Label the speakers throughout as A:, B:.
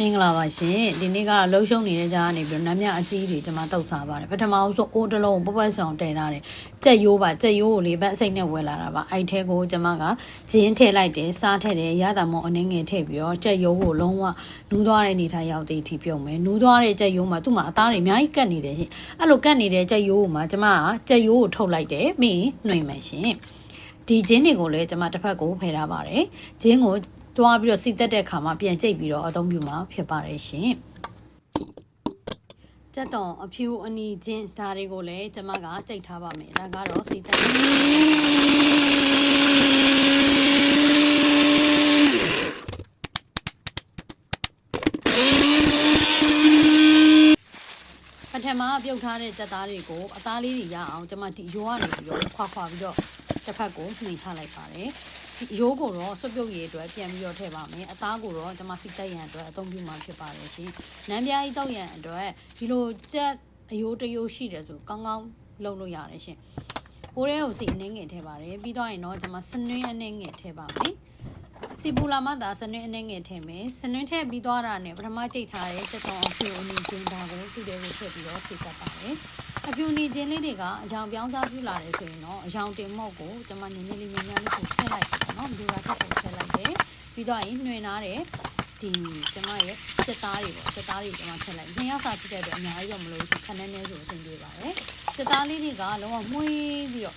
A: မင်္ဂလာပါရှင်ဒီနေ့ကလှုပ်ရှုံနေတဲ့ကြားကနေပြီးတော့နမ်းမြအကြီးတွေကျွန်မတောက်စားပါတယ်ပထမအောင်ဆိုအိုးတစ်လုံးပပွက်ဆောင်တည်ထားတယ်ကြက်ရိုးပါကြက်ရိုးကိုလေးဘက်အစိတ်နဲ့ဝယ်လာတာပါအဲ့ထဲကိုကျွန်မကဂျင်းထည့်လိုက်တယ်စားထည့်တယ်ရတာမောအနှင်းငယ်ထည့်ပြီးတော့ကြက်ရိုးကိုလုံးဝနူးသွားတဲ့အနေထားရောက်တဲ့အထိပြုံးမယ်နူးသွားတဲ့ကြက်ရိုးမှာသူ့မှာအသားတွေအများကြီးကတ်နေတယ်ရှင်အဲ့လိုကတ်နေတဲ့ကြက်ရိုးကိုမှကျွန်မကကြက်ရိုးကိုထုတ်လိုက်တယ်ပြီးရင်နှွှင်မယ်ရှင်ဒီဂျင်းတွေကိုလည်းကျွန်မတစ်ဖက်ကိုဖယ်ထားပါတယ်ဂျင်းကို တွားပြီးတော့စီတက်တဲ့ခါမှာပြန်ကြိတ်ပြီးတော့အသုံးပြုမှာဖြစ်ပါတယ်ရှင်။ကြက်တော်အဖြူအနီချင်းဒါတွေကိုလည်းကျမကကြိတ်ထားပါမယ်။ဒါကတော့စီတက်ပထမပြုတ်ထားတဲ့ကြက်သားတွေကိုအသားလေးတွေရအောင်ကျမဒီရိုးကနေပြီးတော့ခွာခွာပြီးတော့တစ်ဖက်ကိုနှိမ်ချလိုက်ပါတယ်။ ရိုးကိုတော့စွပ်ပြုတ်ရည်အတွက်ပြန်ပြီးတော့ထည့်ပါမယ်။အသားကိုတော့ကျမစီတက်ရန်အတွက်အသုံးပြုမှာဖြစ်ပါတယ်ရှင်။နမ်းပြားကြီးတောက်ရန်အတွက်ဒီလိုကြက်အယိုးတယိုးရှိတယ်ဆိုကောင်းကောင်းလုပ်လို့ရတယ်ရှင်။ပိုးရဲကိုစီအနှင်းငယ်ထည့်ပါတယ်။ပြီးတော့ရင်တော့ကျမစနွင်းအနှင်းငယ်ထည့်ပါမယ်။ စီပူလာမှသာစနွင်းအနှင်းငယ်ထည့်မယ်။စနွင်းထည့်ပြီးသွားတာနဲ့ပထမကြိတ်ထားတဲ့စက်တော်အဖြူအနီကျင်းတာကိုသူ့တဲကိုထည့်ပြီးတော့စီကပ်ပါတယ်။အဖြူအနီကျင်းလေးတွေကအယောင်ပြောင်းစားပြလာတယ်ဆိုရင်တော့အယောင်တင်မော့ကိုကျမနည်းနည်းလေးမြန်မြန်လေးကိုထည့်လိုက်ပါတော့။လူရာထက်ကိုထည့်လိုက်တယ်။ပြီးတော့ရင်နှွင်ထားတဲ့ဒီကျမရဲ့စက်သားတွေပေါ့စက်သားတွေကျမထည့်လိုက်။နှစ်ယောက်စာဖြစ်တဲ့အတွက်အများကြီးတော့မလို့ခဏနဲ့ဆိုအဆင်ပြေပါတယ်။စက်သားလေးတွေကလုံးဝမှုေးပြီးတော့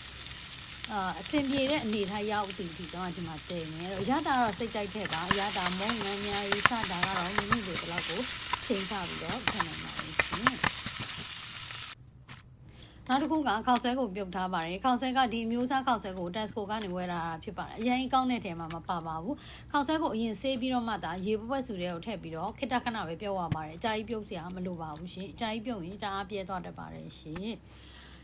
A: အာအဆင်ပြေတဲ့အနေထားရောက်သည်ဒီတော့ဒီမှာတည်နေတော့ရတာတော့စိတ်ကြိုက်တဲ့ပါရတာမုံငန်းများရေးစတာကတော့မိမိတို့ဘယ်လောက်ကိုချိန်ချပြီးတော့ခံနိုင်ပါလိမ့်ရှင်နောက်တစ်ခုကခေါက်ဆွဲကိုပြုတ်ထားပါတယ်ခေါက်ဆွဲကဒီအမျိုးအစားခေါက်ဆွဲကို Tesco ကနေဝယ်လာတာဖြစ်ပါတယ်အရင်ကောင်းတဲ့ထဲမှာမပါပါဘူးခေါက်ဆွဲကိုအရင်ဆေးပြီးတော့မှဒါရေပွက်စုတွေကိုထည့်ပြီးတော့ခိတခဏပဲပြုတ်ရပါတယ်အကြာကြီးပြုတ်စရာမလိုပါဘူးရှင်အကြာကြီးပြုတ်ရင်တအားပြဲသွားတတ်ပါတယ်ရှင်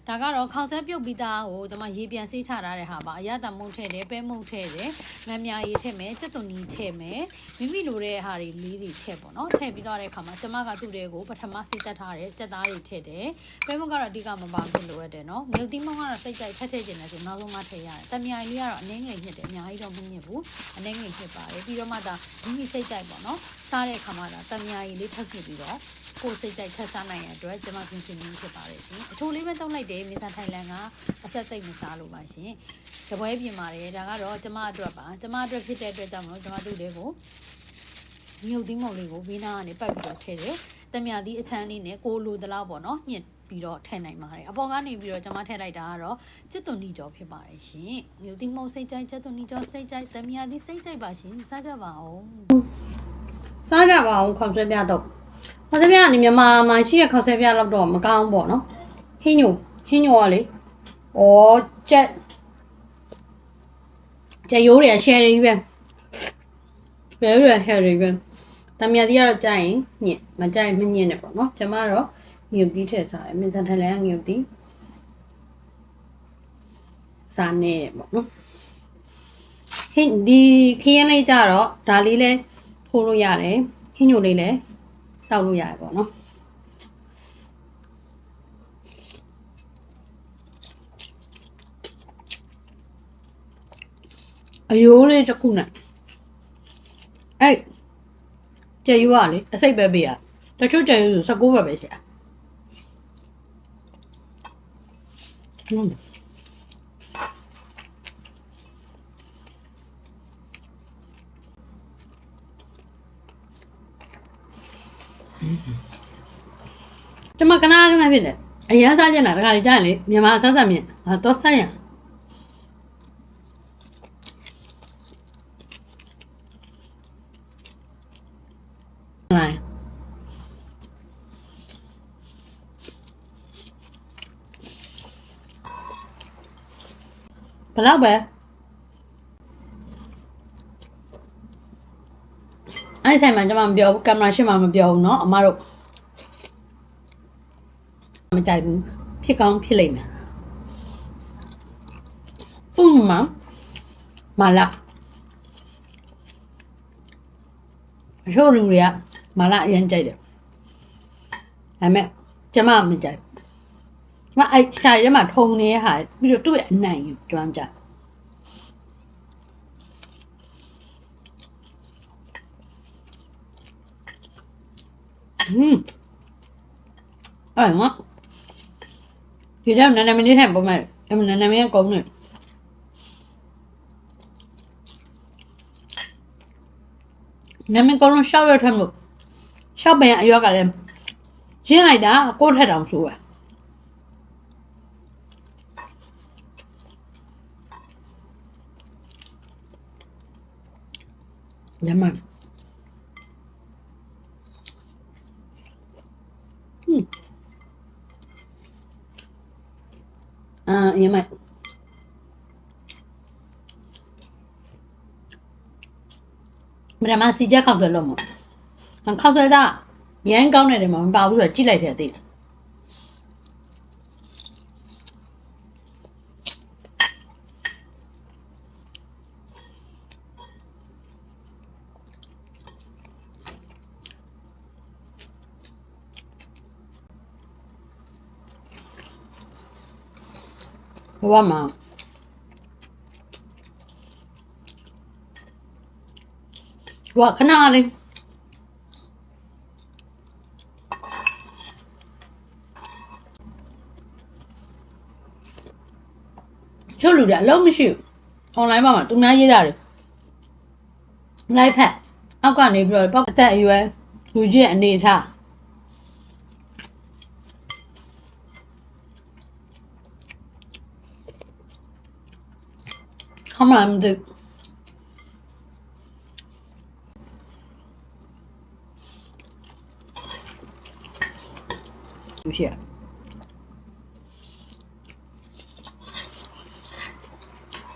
A: ဒါကတော့ခေါက်ဆွဲပြုတ်ပြီးသားကိုကျွန်မရေပြန်ဆေးချထားတဲ့ဟာပါအရသာမုန့်ထည့်တယ်ပဲမုန့်ထည့်တယ်ငမ်းမြားရေထည့်မယ်စက်သွန်နီထည့်မယ်မိမိလိုတဲ့ဟာတွေလေးတွေထည့်ပေါ့နော်ထည့်ပြီးတော့တဲ့အခါမှာကျွန်မကသူ့တွေကိုပထမဆေးတက်ထားတယ်စက်သားတွေထည့်တယ်ပဲမုန့်ကတော့အဓိကမပါဘူးလိုရတယ်နော်ငုတ်တိမုန့်ကတော့စိတ်ကြိုက်ထက်ထည့်ခြင်းနဲ့ဆိုနောက်ဆုံးမှထည့်ရတယ်တမယာလေးကတော့အနည်းငယ်ညစ်တယ်အများကြီးတော့မညစ်ဘူးအနည်းငယ်ညစ်ပါတယ်ပြီးတော့မှဒါမိမိစိတ်ကြိုက်ပေါ့နော်စားတဲ့အခါမှာဒါတမယာကြီးလေးထပ်ကြည့်ပြီးတော့ ကိုယ်စိတ်ကြိုက်ချက်စားနိုင်ရတဲ့အတွက်ကျွန်မပြင်ဆင်နေဖြစ်ပါတယ်ရှင်အချိုလေးပဲတုံးလိုက်တယ်မင်းစားထိုင်လန်ကအဆက်စိတ်မစားလို့ပါရှင်တပွဲပြင်ပါတယ်ဒါကတော့ကျွန်မအတွက်ပါကျွန်မအတွက်ဖြစ်တဲ့အတွက်ကြောင့်မလို့ကျွန်မတို့တွေကိုမြုပ်သီးမုံလေးကိုဝင်းနာကနေပတ်ပြီးတော့ထည့်တယ်တမယာသီးအချမ်းလေးနဲ့ကိုလိုသလောက်ပေါ့နော်ညှစ်ပြီးတော့ထည့်နိုင်ပါတယ်အပေါ်ကနေပြီးတော့ကျွန်မထည့်လိုက်တာကတော့ကျက်သွန်နီကျော်ဖြစ်ပါတယ်ရှင်မြုပ်သီးမုံစိတ်ကြိုက်ကျက်သွန်နီကျော်စိတ်ကြိုက်တမယာသီးစိတ်ကြိုက်ပါရှင်စားကြပါအောင်
B: စားကြပါအောင်ခေါက်ဆွဲပြတော့ ခေါက်ဆွဲပြကနေမြန်မာမှာရှိတဲ့ခေါက်ဆွဲပြတော့တော့မကောင်းဘူးပေါ့နော်ဟင်းညိုဟင်းညိုကလေဩကြက်ကြက်ရိုးတွေ share တွေပဲဘယ်လို share တွေပဲတမယာတီကတော့ကြိုက်ရင်ညင်မကြိုက်မညင်နဲ့ပေါ့နော်ကျမတော့ငြုပ်တီးထည့်စားတယ်မင်းစံထလန်ကငြုပ်တီးစားနေတယ်ပေါ့နော်ဟင်းဒီခင်းရလေးကြတော့ဒါလေးလဲထိုးလို့ရတယ်ဟင်းညိုလေးလည်း တောက်လို့ရတယ်ပေါ့နော်အယိုးလေးတစ်ခုနဲ့အဲ့ကျေယူကလေအစိတ်ပဲပေးရတချို့ကျေယူဆို19ပဲပဲရှာอืม ကျမကနာကနာဖြစ်တယ်အရင်စားကြတာတခါလေကြားရင်လေမြန်မာစားစားမြင်ဟာတော့စားရလိုက်ဘယ်လောက်ပဲအဲ့ဆိုင်မှာကျွန်မမပြောဘူးကင်မရာရှင်းမှာမပြောဘူးเนาะအမတို့ မကြိုက်ဘူးဖြစ်ကောင်းဖြစ်လိမ့်မယ်ဥမာမလာအချို့လူတွေကမလာအရင်ကြိုက်တယ်ဒါပေမဲ့ကျမမကြိုက်ဘူးကျမအဲ့ရှာရဲမှာထုံနေတဲ့ဟာပြီးတော့သူ့ရဲ့အနိုင်ကိုကျွမ်းကြတယ်อืม အဲ့ငါဒီတော့နာနာမင်းနဲ့ပုံမဲ့အမနာနာမင်းကုန်းနေနာမည်ကုန်းလုံးရှောက်ရထွက်လို့ရှောက်ပင်အရောက်ကလည်းရင်းလိုက်တာကိုယ့်ထက်တောင်ဆိုးပဲညမอืมအာညမ မရမစီကြခောက်တယ်လို့မခောက်ဆွဲတာရမ်းကောင်းတယ်တယ်မှာမပါဘူးဆိုတော့ကြည့်လိုက်တယ်သိတယ်ဘဝမှာ ဘဝခဏလေးချို့လူတွေအလုံးမရှိဘူး။ online မှာသူများရေးတာတွေ live ဖက်အောက်ကနေပြီးတော့ပေါ့အသက်အရွယ်လူကြီးရဲ့အနေအထားခမမဒလူ ရှိရ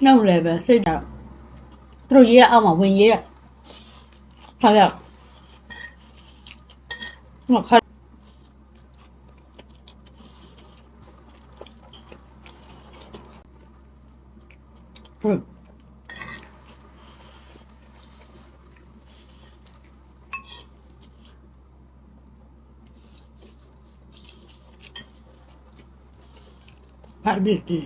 B: နောက်လည်းပဲစိတ်တော့သူတို့ရေးရအောင်မဝင်ရေးရထားရငါခါ ဘာဘစ်ဒီ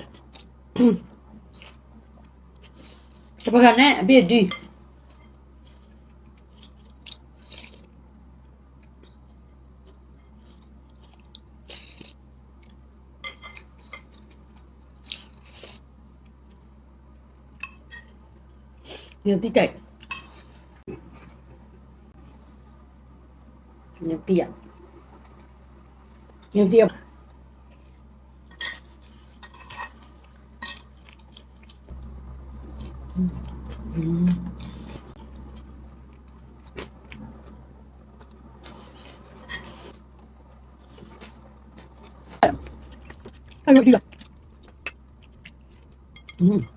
B: တပကနဲ့အပြ စ်ဒီညတိတိုက်ည